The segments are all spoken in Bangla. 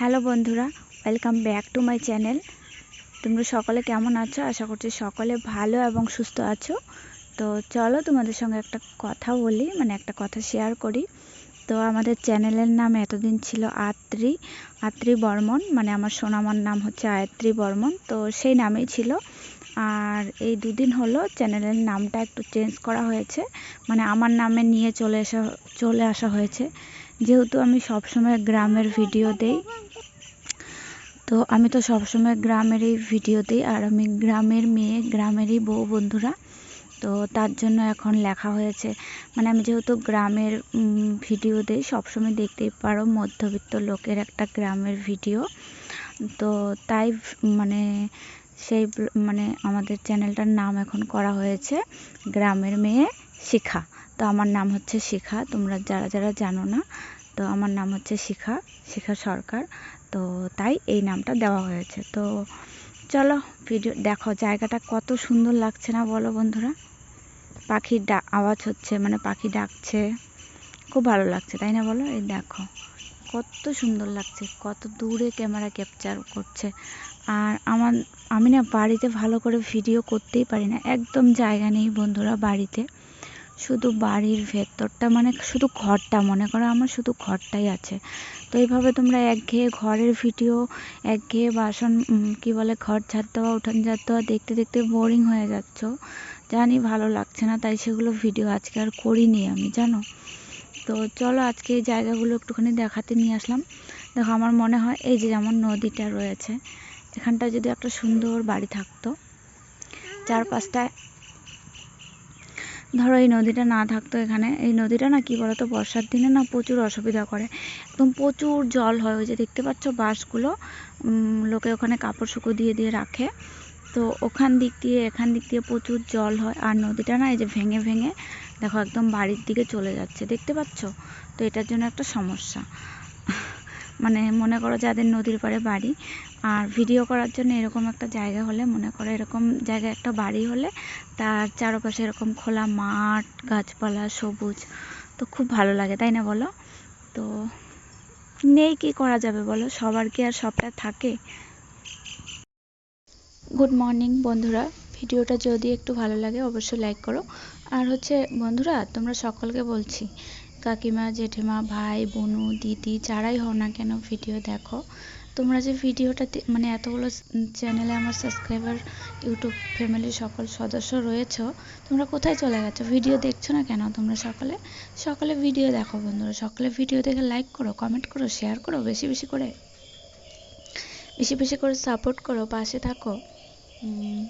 হ্যালো বন্ধুরা welcome back to my channel তোমরা সকলে কেমন আছো? আশা করছি সকলে ভালো এবং সুস্থ আছো। তো চলো তোমাদের সঙ্গে একটা কথা বলি মানে একটা কথা শেয়ার করি। তো আমাদের চ্যানেলের নাম এতদিন ছিল আত্রি আত্রি বর্মন মানে আমার সোনামার নাম হচ্ছে আয়ত্রী বর্মন। তো সেই নামেই ছিল। আর এই দুদিন হলো চ্যানেলের নামটা একটু চেঞ্জ করা হয়েছে মানে আমার নামে নিয়ে চলে আসা চলে আসা হয়েছে। যেহেতু আমি সবসময় গ্রামের ভিডিও দেই তো আমি তো সবসময় গ্রামেরই ভিডিও দিই, আর আমি গ্রামের মেয়ে, গ্রামেরই বউ বন্ধুরা। তো তার জন্য এখন লেখা হয়েছে। মানে আমি যেহেতু গ্রামের ভিডিও দিই, সবসময় দেখতেই পারো মধ্যবিত্ত লোকের একটা গ্রামের ভিডিও তো তাই মানে সেই মানে আমাদের চ্যানেলটার নাম এখন করা হয়েছে গ্রামের মেয়ে শিখা। তো আমার নাম হচ্ছে শিখা, তোমরা যারা যারা জানো না, তো আমার নাম হচ্ছে শিখা শিখা সরকার। তো তাই এই নামটা দেওয়া হয়েছে। তো চলো ভিডিও, দেখো জায়গাটা কত সুন্দর লাগছে না বলো বন্ধুরা? পাখির ডা, আওয়াজ হচ্ছে মানে পাখি ডাকছে। খুব ভালো লাগছে, তাই না বলো? এই দেখো, কত সুন্দর লাগছে, কত দূরে ক্যামেরা ক্যাপচার করছে। আর আমার, আমি না বাড়িতে ভালো করে ভিডিও করতেই পারি না, একদম জায়গা নেই বন্ধুরা বাড়িতে। শুধু বাড়ির ভেতরটা মানে শুধু ঘরটা, মনে করো আমার শুধু ঘরটাই আছে। তো এইভাবে তোমরা একঘেয়ে ঘরের ভিডিও, একঘেয়ে বাসন কি বলে, ঘর ঝাড় দেওয়া, উঠান ঝাড় দেওয়া দেখতে দেখতে বোরিং হয়ে যাচ্ছ। জানি ভালো লাগছে না, তাই সেগুলো ভিডিও আজকে আর করিনি আমি, জানো? তো চলো আজকে এই জায়গাগুলো একটুখানি দেখাতে নিয়ে আসলাম। দেখো আমার মনে হয় এই যে যেমন নদীটা রয়েছে এখানটা যদি একটা সুন্দর বাড়ি থাকতো, চারপাশটায় ধরো এই নদীটা না থাকতো এখানে, এই নদীটা না কি বলতো, বর্ষার দিনে না প্রচুর অসুবিধা করে। একদম প্রচুর জল হয়, ওই যে দেখতে পাচ্ছ বাঁশগুলো লোকে ওখানে কাপড় শুকো দিয়ে দিয়ে রাখে। তো ওখান দিক দিয়ে, এখান দিক দিয়ে প্রচুর জল হয়, আর নদীটা না এই যে ভেঙে ভেঙে দেখো একদম বাড়ির দিকে চলে যাচ্ছে, দেখতে পাচ্ছ? তো এটার জন্য একটা সমস্যা। মানে মনে করো যাদের নদীর পাড়ে বাড়ি আর ভিডিও করার জন্য এরকম একটা জায়গা হলে, মনে করো এরকম জায়গায় একটা বাড়ি হলে, তার চারপাশে এরকম খোলা মাঠ, গাছপালা সবুজ, তো খুব ভালো লাগে, তাই না বলো? তো নেই কি করা যাবে বলো? সবার কি আর সবটা থাকে? গুড মর্নিং বন্ধুরা। ভিডিওটা যদি একটু ভালো লাগে অবশ্যই লাইক করো। আর হচ্ছে, বন্ধুরা, তোমরা সকলকে বলছি, কাকিমা, জেঠিমা, ভাই, বোনু, দিদি, যারাই হও না কেন ভিডিও দেখো। তোমরা যে ভিডিওটা মানে এতগুলো চ্যানেলে আমার সাবস্ক্রাইবার ইউটিউব ফ্যামিলির সকল সদস্য রয়েছ, তোমরা কোথায় চলে গেছো? ভিডিও দেখছ না কেন তোমরা সকলে? সকলে ভিডিও দেখো বন্ধুরা, সকলে ভিডিও দেখে লাইক করো কমেন্ট করো শেয়ার করো, বেশি বেশি করে, বেশি বেশি করে সাপোর্ট করো, পাশে থাকো।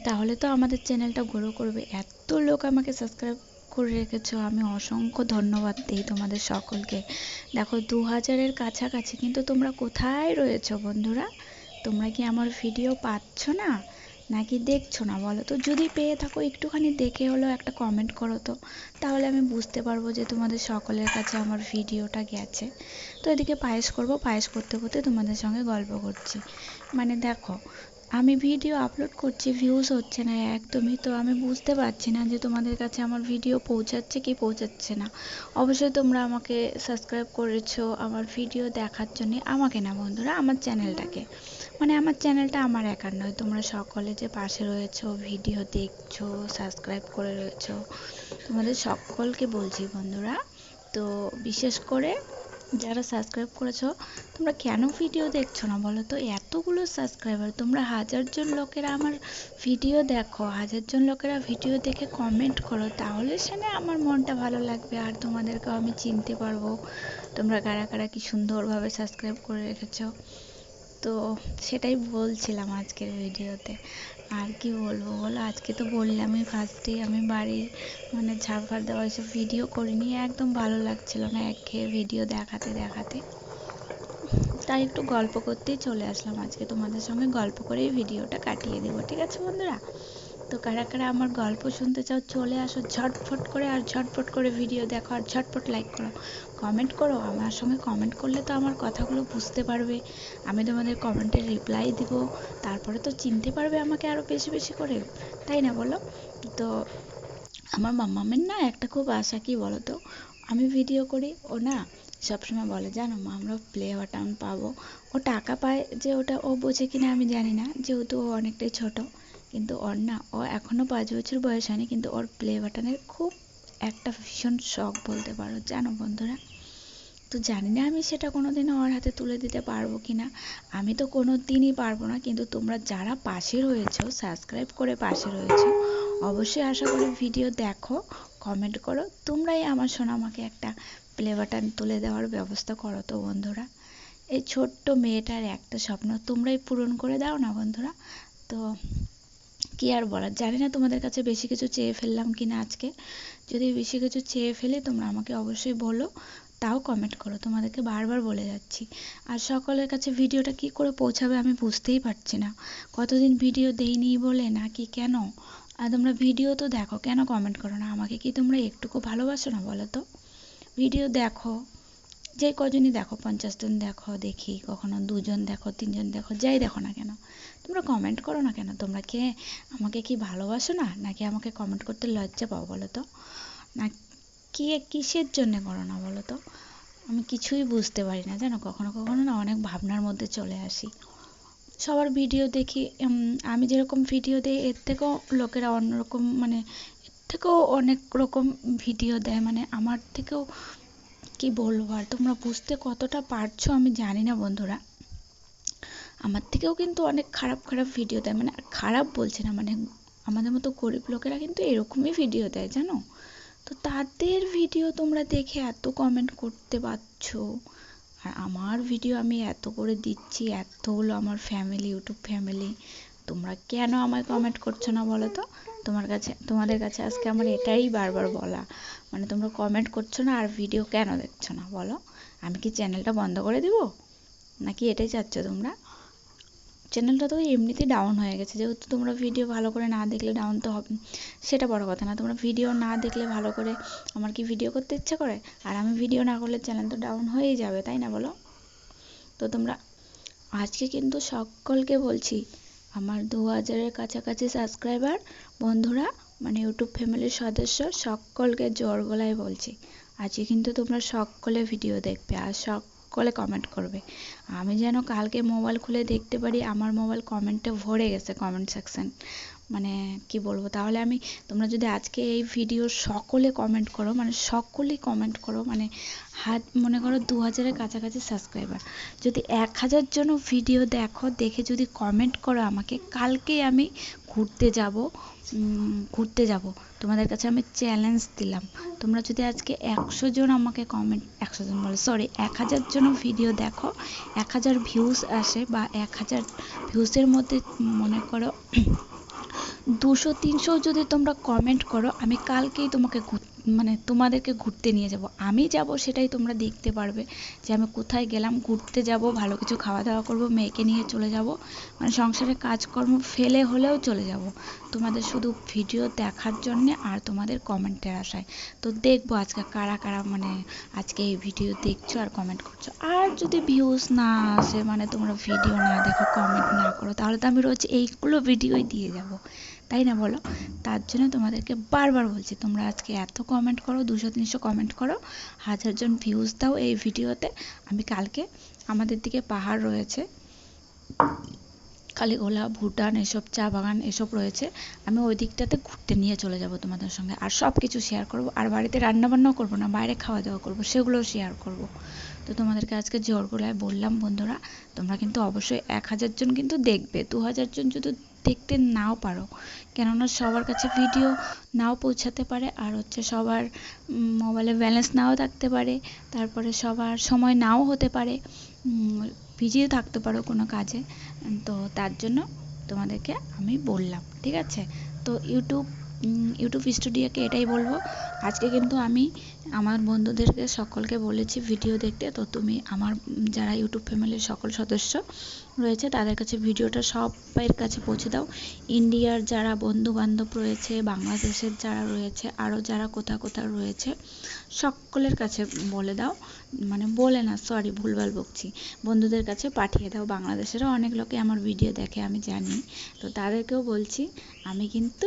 তাহলে তো আমাদের চ্যানেলটা গ্রো করবে। এত লোক আমাকে সাবস্ক্রাইব করে রেখেছো, আমি অসংখ্য ধন্যবাদ দিই তোমাদের সকলকে। দেখো দু হাজারের কাছাকাছি, কিন্তু তোমরা কোথায় রয়েছো বন্ধুরা? তোমরা কি আমার ভিডিও পাচ্ছ না? নাকি দেখছ না বলো তো? যদি পেয়ে থাকো, একটুখানি দেখে হলো একটা কমেন্ট করো তো। তাহলে আমি বুঝতে পারব যে তোমাদের সকলের কাছে আমার ভিডিওটা গেছে। তো এদিকে পায়েস করব, পায়েস করতে করতে তোমাদের সঙ্গে গল্প করছি। মানে দেখো আমি ভিডিও আপলোড করছি ভিউজ হচ্ছে না একদমই। তো আমি বুঝতে পারছি না যে তোমাদের কাছে আমার ভিডিও পৌঁছাচ্ছে কি পৌঁছাচ্ছে না। অবশ্যই তোমরা আমাকে সাবস্ক্রাইব করেছ আমার ভিডিও দেখার জন্যে। আমাকে না বন্ধুরা, আমার চ্যানেলটাকে মানে আমার চ্যানেলটা আমার একার নয়, তোমরা সকলে যে পাশে রয়েছো ভিডিও দেখছ সাবস্ক্রাইব করে রয়েছো, তোমাদের সকলকে বলছি বন্ধুরা। তো বিশেষ করে যারা সাবস্ক্রাইব করেছ, তোমরা কেন ভিডিও দেখছ না বলো তো? এতগুলো সাবস্ক্রাইবার তোমরা হাজারজন লোকেরা আমার ভিডিও দেখো, হাজারজন লোকেরা ভিডিও দেখে কমেন্ট করো, তাহলে সেনে আমার মনটা ভালো লাগবে। আর তোমাদেরকেও আমি চিনতে পারব, তোমরা কারা কারা কি সুন্দরভাবে সাবস্ক্রাইব করে রেখেছো। তো সেটাই বলছিলাম আজকের ভিডিওতে আর কি বলব বলো? আজকে তো বললামই ফার্স্টেই আমি বাড়ির মানে ঝাড় ফাড় দেওয়া এসব ভিডিও করিনি, একদম ভালো লাগছিল না একঘেয়ে ভিডিও দেখাতে দেখাতে। তাই একটু গল্প করতেই চলে আসলাম আজকে তোমাদের সঙ্গে, গল্প করেই ভিডিওটা কাটিয়ে দেবো, ঠিক আছে বন্ধুরা? তো কারা কারা আমার গল্প শুনতে চাও, চলে আসো ঝটফট করে আর ঝটফট করে ভিডিও দেখো আর ঝটফট লাইক করো। কমেন্ট করো, আমার সঙ্গে কমেন্ট করলে তো আমার কথাগুলো বুঝতে পারবে। আমি তোমাদের কমেন্টের রিপ্লাই দিব, তারপরে তো চিনতে পারবে আমাকে আরও বেশি বেশি করে, তাই না বলো? তো আমার মাম্মামের না একটা খুব আশা, কি বলো তো আমি ভিডিও করি, ও না সবসময় বলে, জানো মা, আমরা প্লে বাটন পাবো। ও টাকা পায় যে ওটা ও বোঝে কিনা আমি জানি না, যেহেতু ও অনেকটাই ছোট। কিন্তু ওর না, ও এখনও পাঁচ বছর বয়স হয়নি, কিন্তু ওর প্লে বাটনের খুব একটা ভীষণ শখ বলতে পারো, জানো বন্ধুরা? তো জানি না আমি সেটা কোনো দিনও ওর হাতে তুলে দিতে পারব কি না আমি তো কোনো দিনই পারব না, কিন্তু তোমরা যারা পাশে রয়েছো সাবস্ক্রাইব করে পাশে রয়েছো অবশ্যই আশা করি ভিডিও দেখো কমেন্ট করো, তোমরাই আমার সোনামাকে একটা প্লে বাটন তুলে দেওয়ার ব্যবস্থা করো তো বন্ধুরা। এই ছোট্ট মেয়েটার একটা স্বপ্ন তোমরাই পূরণ করে দাও না বন্ধুরা? তো কি আর বলার? জানি না তোমাদের কাছে বেশি কিছু চেয়ে ফেললাম কি না আজকে। যদি বেশি কিছু চেয়ে ফেলি তোমরা আমাকে অবশ্যই বলো, তাও কমেন্ট করো। তোমাদেরকে বারবার বলে যাচ্ছি। আর সকলের কাছে ভিডিওটা কি করে পৌঁছাবে আমি বুঝতেই পারছি না। কতদিন ভিডিও দেইনি বলে নাকি কেন? আর তোমরা ভিডিও তো দেখো, কেন কমেন্ট করো না? আমাকে কি তোমরা একটুকু ভালোবাসো না বলো তো? ভিডিও দেখো। যে কজনই দেখো পঞ্চাশ জন দেখো, দেখি, কখনো দুজন দেখো, তিনজন দেখো, যাই দেখো না কেন। তোমরা কমেন্ট করো না কেন? তোমরা কে? আমাকে কি ভালোবাসো না? নাকি আমাকে কমেন্ট করতে লজ্জা পাও বলো তো? না, কি কিসের জন্য করো না বলো তো? আমি কিছুই বুঝতে পারি না, জানো? কখনো কখনো না অনেক ভাবনার মধ্যে চলে আসি। সবার ভিডিও দেখি আমি যেরকম ভিডিও দিই, এর থেকেও লোকেরা অন্যরকম মানে এর থেকেও অনেক রকম ভিডিও দেয়। মানে আমার থেকেও কি বলব আর তোমরা বুঝতে কতটা পারছ আমি জানি না বন্ধুরা। আমার থেকেও কিন্তু অনেক খারাপ খারাপ ভিডিও দেয় মানে খারাপ বলছে না মানে আমাদের মতো গরিব লোকেরা কিন্তু এরকমই ভিডিও দেয়, জানো? তো তাদের ভিডিও তোমরা দেখে এত কমেন্ট করতে পারছ, আর আমার ভিডিও আমি এত করে দিচ্ছি, এত হলো আমার ফ্যামিলি ইউটিউব ফ্যামিলি তোমরা কেন আমায় কমেন্ট করছ না বলো তো? তোমার কাছে, তোমাদের কাছে আজকে আমার এটাই বারবার বলা। মানে তোমরা কমেন্ট করছ না আর ভিডিও কেন দেখছ না বলো? আমি কি চ্যানেলটা বন্ধ করে দিব? নাকি এটাই চাচ্ছ তোমরা? চ্যানেলটা তো এমনিতেই ডাউন হয়ে গেছে। যেহেতু তোমরা ভিডিও ভালো করে না দেখলে ডাউন তো হবে সেটা বড় কথা না। তোমরা ভিডিও না দেখলে ভালো করে আমার কি ভিডিও করতে ইচ্ছে করে? আর আমি ভিডিও না করলে চ্যানেল তো ডাউন হয়েই যাবে, তাই না বলো? তো তোমরা আজকে কিন্তু সকলকে বলছি আমার দু হাজারের কাছাকাছি সাবস্ক্রাইবার বন্ধুরা মানে ইউটিউব ফ্যামিলির সদস্য, সকলকে জোর গলায় বলছি। আজকে কিন্তু তোমরা সকলে ভিডিও দেখবে, আর সক সকলে কমেন্ট করবে। আমি যেন কালকে মোবাইল খুলে দেখতে পারি, আমার মোবাইল কমেন্টে ভরে গেছে কমেন্ট সেকশন মানে কি বলব? তাহলে আমি, তোমরা যদি আজকে এই ভিডিও সকলে কমেন্ট করো মানে সকলেই কমেন্ট করো মানে হাত, মনে করো দু হাজারের কাছাকাছি সাবস্ক্রাইবার যদি এক হাজার জন ভিডিও দেখো, দেখে যদি কমেন্ট করো আমাকে, কালকেই আমি ঘুরতে যাব ঘুরতে যাব। তোমাদের কাছে আমি চ্যালেঞ্জ দিলাম। তোমরা যদি আজকে একশো জন আমাকে কমেন্ট একশো জন বলো সরি এক হাজার জন ভিডিও দেখো, এক হাজার ভিউজ আসে বা এক হাজার ভিউজের মধ্যে মনে করো, দুশো, তিনশো যদি তোমরা কমেন্ট করো, আমি কালকেই তোমাকে মানে তোমাদেরকে ঘুরতে নিয়ে যাব। আমি যাব সেটাই তোমরা দেখতে পারবে যে আমি কোথায় গেলাম, ঘুরতে যাব, ভালো কিছু খাওয়া দাওয়া করব, মেয়েকে নিয়ে চলে যাব। মানে সংসারের কাজকর্ম ফেলে হলেও চলে যাব। তোমাদের শুধু ভিডিও দেখার জন্যে আর তোমাদের কমেন্টের আশায়। তো দেখব আজকে কারা কারা মানে আজকে এই ভিডিও দেখছ আর কমেন্ট করছ। আর যদি ভিউজ না আসে মানে তোমরা ভিডিও না দেখো কমেন্ট না করো, তাহলে তো আমি রোজ এইগুলো ভিডিওই দিয়ে যাব। তাই না বলো? তার জন্য তোমাদেরকে বারবার বলছি, তোমরা আজকে এত কমেন্ট করো, দুশো, তিনশো কমেন্ট করো হাজারজন ভিউজ দাও এই ভিডিওতে। আমি কালকে আমাদের দিকে পাহাড় রয়েছে কালীঘোলা ভুটান, এসব চা বাগান, এসব রয়েছে। আমি ওই দিকটাতে ঘুরতে নিয়ে চলে যাব তোমাদের সঙ্গে আর সব কিছু শেয়ার করব। আর বাড়িতে রান্নাবান্নাও করব না, বাইরে খাওয়া দাওয়া করব, সেগুলোও শেয়ার করব। তো তোমাদেরকে আজকে জোর গলায় বললাম বন্ধুরা, তোমরা কিন্তু অবশ্যই এক হাজার জন কিন্তু দেখবে। দু হাজার জন যদি দেখতে নাও পারো। কেননা সবার কাছে ভিডিও নাও পৌঁছাতে পারে, আর হচ্ছে সবার মোবাইলে ব্যালেন্স নাও থাকতে পারে, তারপরে সবার সময় নাও হতে পারে বিজিও থাকতে পারো কোনো কাজে। তো তার জন্য তোমাদেরকে আমি বললাম, ঠিক আছে? তো ইউটিউব ইউটিউব স্টুডিওকে এটাই বলব। আজকে কিন্তু আমি আমার বন্ধুদেরকে সকলকে বলেছি ভিডিও দেখতে। তো তুমি আমার যারা ইউটিউব ফ্যামিলির সকল সদস্য রয়েছে, তাদের কাছে ভিডিওটা সবাইয়ের কাছে পৌঁছে দাও। ইন্ডিয়ার যারা বন্ধু বান্ধব রয়েছে, বাংলাদেশের যারা রয়েছে, আরও যারা কোথাও কোথাও রয়েছে, সকলের কাছে বলে দাও। মানে বলে না সরি ভুলভাল বকছি। বন্ধুদের কাছে পাঠিয়ে দাও। বাংলাদেশেরও অনেক লোকে আমার ভিডিও দেখে, আমি জানি। তো তাদেরকেও বলছি, আমি কিন্তু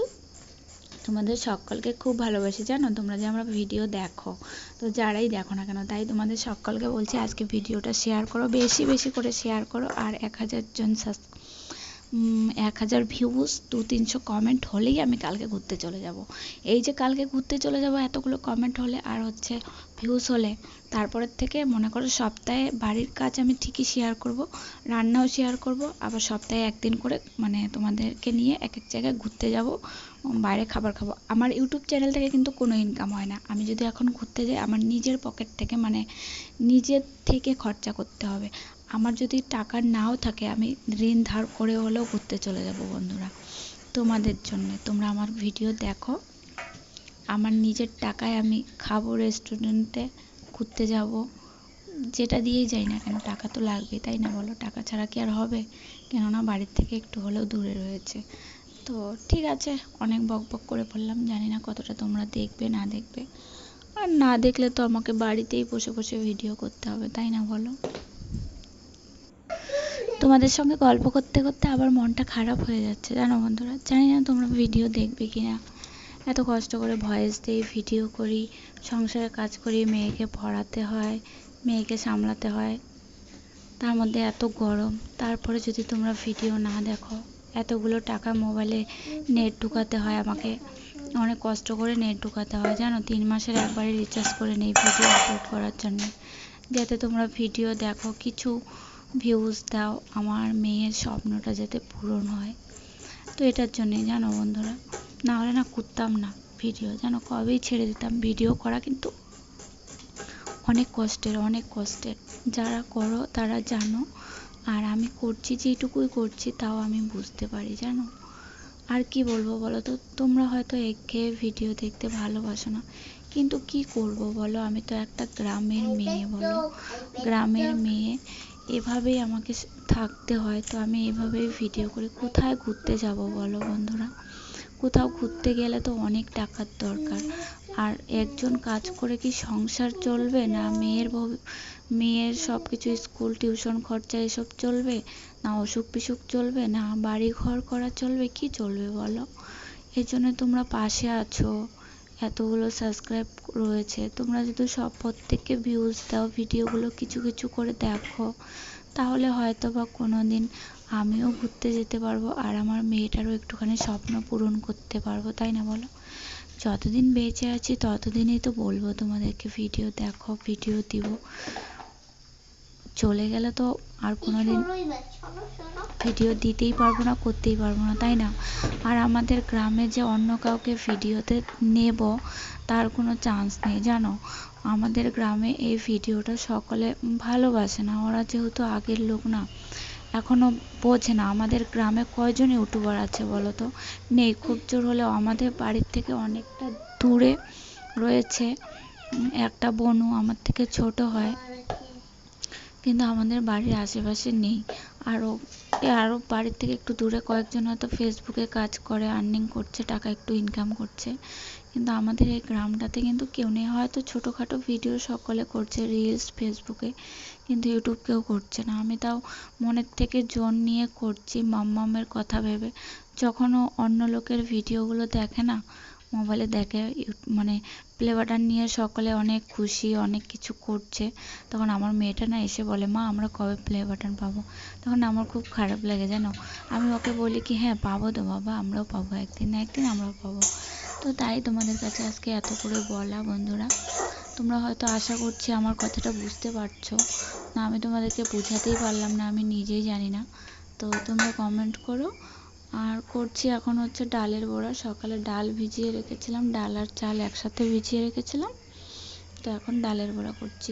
তোমাদের সকলকে খুব ভালোবাসি, জানো? তোমরা যে আমরা ভিডিও দেখো। তো যারাই দেখো না কেন, তাই তোমাদের সকলকে বলছি আজকে ভিডিওটা শেয়ার করো, বেশি বেশি করে শেয়ার করো, আর এক হাজার জন এক হাজার ভিউজ দু তিনশো কমেন্ট হলেই আমি কালকে ঘুরতে চলে যাব। এই যে কালকে ঘুরতে চলে যাব এতগুলো কমেন্ট হলে, আর হচ্ছে ভিউজ হলে, তারপরের থেকে মনে করো সপ্তাহে বাড়ির কাজ আমি ঠিকই শেয়ার করব, রান্নাও শেয়ার করব, আবার সপ্তাহে একদিন করে মানে তোমাদেরকে নিয়ে এক এক জায়গায় ঘুরতে যাব বাইরে খাবার খাব। আমার ইউটিউব চ্যানেল থেকে কিন্তু কোনো ইনকাম হয় না। আমি যদি এখন ঘুরতে যাই, আমার নিজের পকেট থেকে মানে নিজের থেকে খরচা করতে হবে। আমার যদি টাকা নাও থাকে, আমি ঋণ ধার করে হলেও ঘুরতে চলে যাব বন্ধুরা। তোমাদের জন্য। তোমরা আমার ভিডিও দেখো। আমার নিজের টাকায় আমি খাব রেস্টুরেন্টে ঘুরতে যাব। যেটা দিয়েই যাই না কেন, টাকা তো লাগবে তাই না বলো? টাকা ছাড়া কি আর হবে? কেননা বাড়ির থেকে একটু হলেও দূরে রয়েছে। তো ঠিক আছে, অনেক বক বক করে বললাম, জানি না কতটা তোমরা দেখবে, না দেখবে। আর না দেখলে তো আমাকে বাড়িতেই বসে বসে ভিডিও করতে হবে, তাই না বলো? তোমাদের সঙ্গে গল্প করতে করতে আবার মনটা খারাপ হয়ে যাচ্ছে, জানো বন্ধুরা? জানি না তোমরা ভিডিও দেখবে কি না এত কষ্ট করে ভয়েস দিই ভিডিও করি সংসারে কাজ করি, মেয়েকে পড়াতে হয়, মেয়েকে সামলাতে হয়। তার মধ্যে এত গরম, তারপরে যদি তোমরা ভিডিও না দেখো এতগুলো টাকা মোবাইলে নেট ঢুকাতে হয় আমাকে। অনেক কষ্ট করে নেট ঢুকাতে হয়, জানো? তিন মাসের একবারে রিচার্জ করে নেই ভিডিও আপলোড করার জন্য। যাতে তোমরা ভিডিও দেখো, কিছু ভিউজ দাও, আমার মেয়ের স্বপ্নটা যাতে পূরণ হয়। তো এটার জন্যে, জানো বন্ধুরা? না হলে না করতাম না ভিডিও যেন কবেই ছেড়ে দিতাম ভিডিও করা, কিন্তু অনেক কষ্টের অনেক কষ্টের। যারা করো, তারা জানো আর আমি করছি যেটুকুই করছি, তাও আমি বুঝতে পারি, জানো? আর কি বলব বলো তো? তোমরা হয়তো একঘেয়ে ভিডিও দেখতে ভালোবাসো না। কিন্তু কি করব বলো? আমি তো একটা গ্রামের মেয়ে বলো। গ্রামের মেয়ে, এভাবেই আমাকে থাকতে হয়। তো আমি এভাবেই ভিডিও করি। কোথায় ঘুরতে যাব বলো বন্ধুরা? কোথাও ঘুরতে গেলে তো অনেক টাকার দরকার। আর একজন কাজ করে কি সংসার চলবে? না মেয়ের মেয়ের সব কিছু স্কুল, টিউশন খরচা এসব চলবে? না অসুখ বিসুখ চলবে? না বাড়ি ঘর করা চলবে? কি চলবে বলো? এর জন্য তোমরা পাশে আছো। এতগুলো সাবস্ক্রাইব রয়েছে। তোমরা যদি সব প্রত্যেককে ভিউজ দাও, ভিডিওগুলো কিছু কিছু করে দেখো, তাহলে হয়তো বা কোনো দিন আমিও ঘুরতে যেতে পারব আর আমার মেয়েটারও একটুখানি স্বপ্ন পূরণ করতে পারব, তাই না বলো? যতদিন বেঁচে আছি, ততদিনই তো বলব তোমাদেরকে ভিডিও দেখো ভিডিও দিব। চলে গেলে তো আর কোনো দিন ভিডিও দিতেই পারব না, করতেই পারব না, তাই না? আর আমাদের গ্রামে যে অন্য কাউকে ভিডিওতে নেব, তার কোনো চান্স নেই, জানো? আমাদের গ্রামে এই ভিডিওটা সকলে ভালোবাসে না, ওরা যেহেতু আগের লোক না। এখনও বোঝে না, আমাদের গ্রামে কয়জন ইউটিউবার আছে বলো তো? নেই, খুব জোর হলেও আমাদের বাড়ির থেকে অনেকটা দূরে রয়েছে একটা বোনও আমার থেকে ছোট হয়। কিন্তু আমাদের বাড়ির আশেপাশে নেই, আরও আরও বাড়ির থেকে একটু দূরে কয়েকজন হয়তো ফেসবুকে কাজ করে আর্নিং করছে, টাকা একটু ইনকাম করছে। কিন্তু আমাদের এই গ্রামটাতে কিন্তু কেউ নেই। হয়তো ছোটোখাটো ভিডিও সকলে করছে রিলস ফেসবুকে কিন্তু ইউটিউব কেউ করছে না। আমি তাও মনের থেকে জোর নিয়ে করছি, মাম্মামের কথা ভেবে। যখনও অন্য লোকের ভিডিওগুলো দেখে না মোবাইলে দেখে মানে প্লে বাটন নিয়ে সকলে অনেক খুশি, অনেক কিছু করছে। তখন আমার মেয়েটা না এসে বলে, মা, আমরা কবে প্লে বাটন পাবো? তখন আমার খুব খারাপ লাগে, জানো? আমি ওকে বলি কি হ্যাঁ পাবো তো বাবা, আমরাও পাবো, একদিন না একদিন আমরাও পাবো। তো তাই তোমাদের কাছে আজকে এত করে বলা, বন্ধুরা। তোমরা হয়তো আশা করছি আমার কথাটা বুঝতে পারছ। না, আমি তোমাদেরকে বোঝাতেই পারলাম না, আমি নিজেই জানি না। তো তোমরা কমেন্ট করো। আর করছি এখন হচ্ছে ডালের বড়া। সকালে ডাল ভিজিয়ে রেখেছিলাম, ডাল আর চাল একসাথে ভিজিয়ে রেখেছিলাম। তো এখন ডালের বড়া করছি।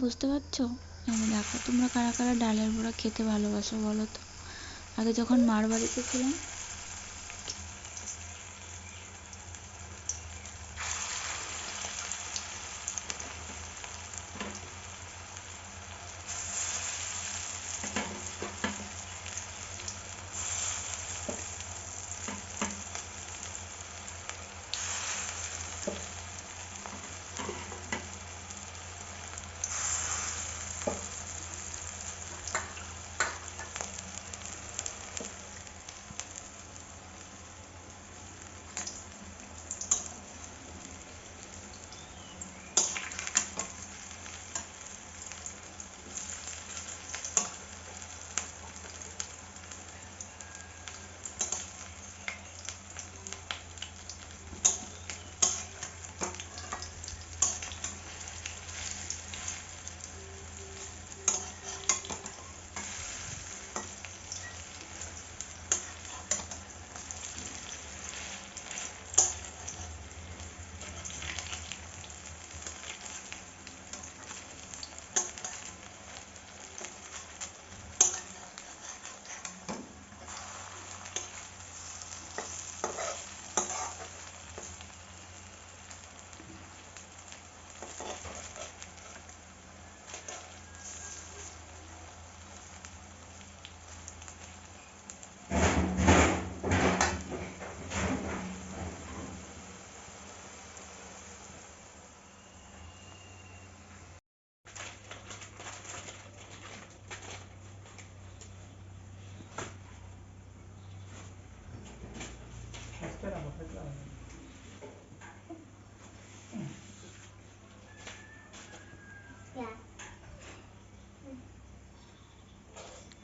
বুঝতে পারছ? দেখো, তোমরা কারা কারা ডালের বড়া খেতে ভালোবাসো বলো তো? আগে যখন মার বাড়িতে ছিলাম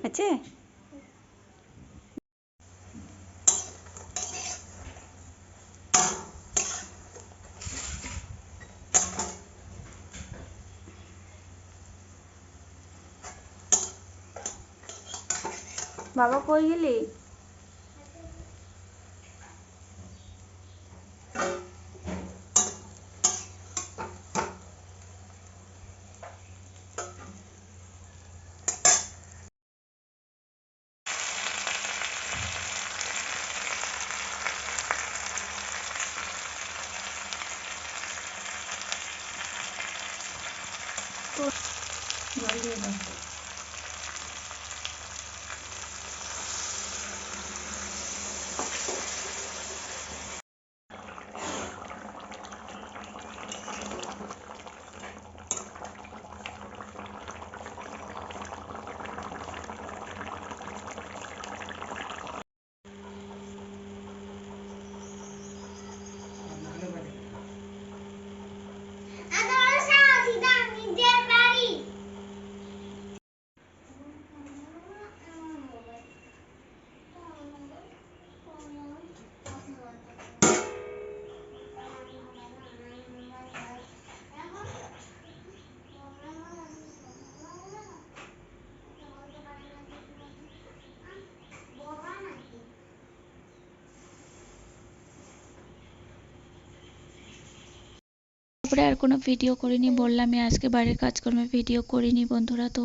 আছে বাবা কই গেলি জল দিয়ে দাও তারপরে আর কোনো ভিডিও করিনি বললামই আজকে বাড়ির কাজকর্মে ভিডিও করিনি বন্ধুরা, তো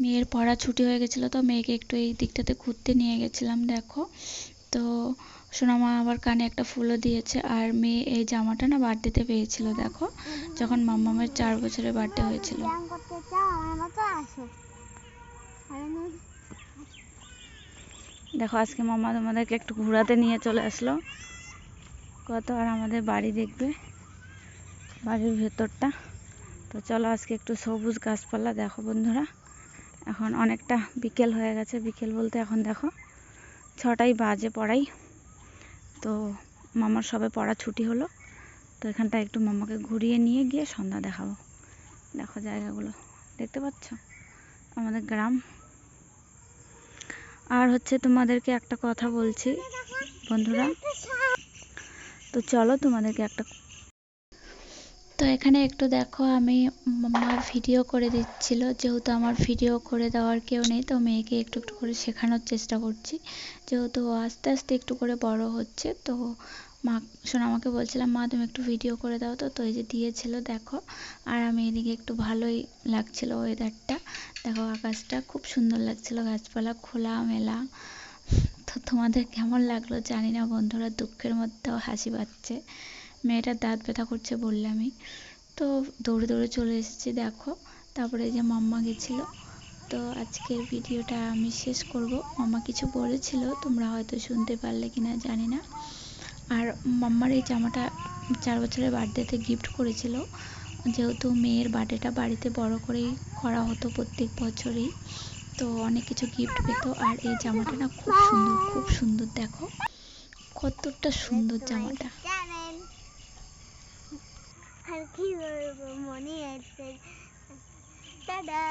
মেয়ের পড়া ছুটি হয়ে গেছিল, তো মেয়েকে একটু এই দিকটাতে ঘুরতে নিয়ে গেছিলাম, দেখো। তো সোনামা আবার কানে একটা ফুলও দিয়েছে, আর মেয়ে এই জামাটা না বার্থডেতে পেয়েছিল, দেখো, যখন মাম্মামের চার বছরের বার্থডে হয়েছিল। দেখো, আজকে মাম্মা তোমাদেরকে একটু ঘোরাতে নিয়ে চলে আসলো। কত আর আমাদের বাড়ি দেখবে। বাড়ির ভেতরটা। তো চলো আজকে একটু সবুজ গাছপালা দেখো বন্ধুরা। এখন অনেকটা বিকেল হয়ে গেছে। বিকেল বলতে এখন দেখো ছটাই বাজে পড়াই। তো মামার সবে পড়া ছুটি হলো। তো এখানটা একটু মামাকে ঘুরিয়ে নিয়ে গিয়ে সন্ধ্যা দেখাবো। দেখো জায়গাগুলো। দেখতে পাচ্ছ? আমাদের গ্রাম। আর হচ্ছে তোমাদেরকে একটা কথা বলছি বন্ধুরা। তো চলো তোমাদেরকে একটা তো এখানে একটু দেখো, আমি মা ভিডিও করে দিচ্ছিল। যেহেতু আমার ভিডিও করে দেওয়ার কেউ নেই, তো মেয়েকে একটু একটু করে শেখানোর চেষ্টা করছি। যেহেতু আস্তে আস্তে একটু করে বড় হচ্ছে, তো মা শোনো আমাকে বলছিলাম মা, তুমি একটু ভিডিও করে দাও তো। তো এই যে দিয়েছিল, দেখো। আর আমি এদিকে একটু ভালোই লাগছিল ওয়েদারটা দেখো, আকাশটা খুব সুন্দর লাগছিল, গাছপালা খোলা, মেলা। তো তোমাদের কেমন লাগল জানি না বন্ধুরা, দুঃখের মধ্যেও হাসি পাচ্ছে। মেয়েটার দাঁত ব্যথা করছে বললামই তো দৌড়ে দৌড়ে চলে এসেছি, দেখো। তারপরে যে মাম্মা গেছিল। তো আজকের ভিডিওটা আমি শেষ করব। মাম্মা কিছু বলেছিল, তোমরা হয়তো শুনতে পারলে কিনা জানি না। আর মাম্মার এই জামাটা চার বছরের বার্থডেতে গিফট করেছিল। যেহেতু মেয়ের বার্থডেটা বাড়িতে বড় করেই করা হতো প্রত্যেক বছরই, তো অনেক কিছু গিফট পেতো। আর এই জামাটা না খুব সুন্দর খুব সুন্দর, দেখো। কতটা সুন্দর জামাটা। আর কি বলব মনে আছে দাদা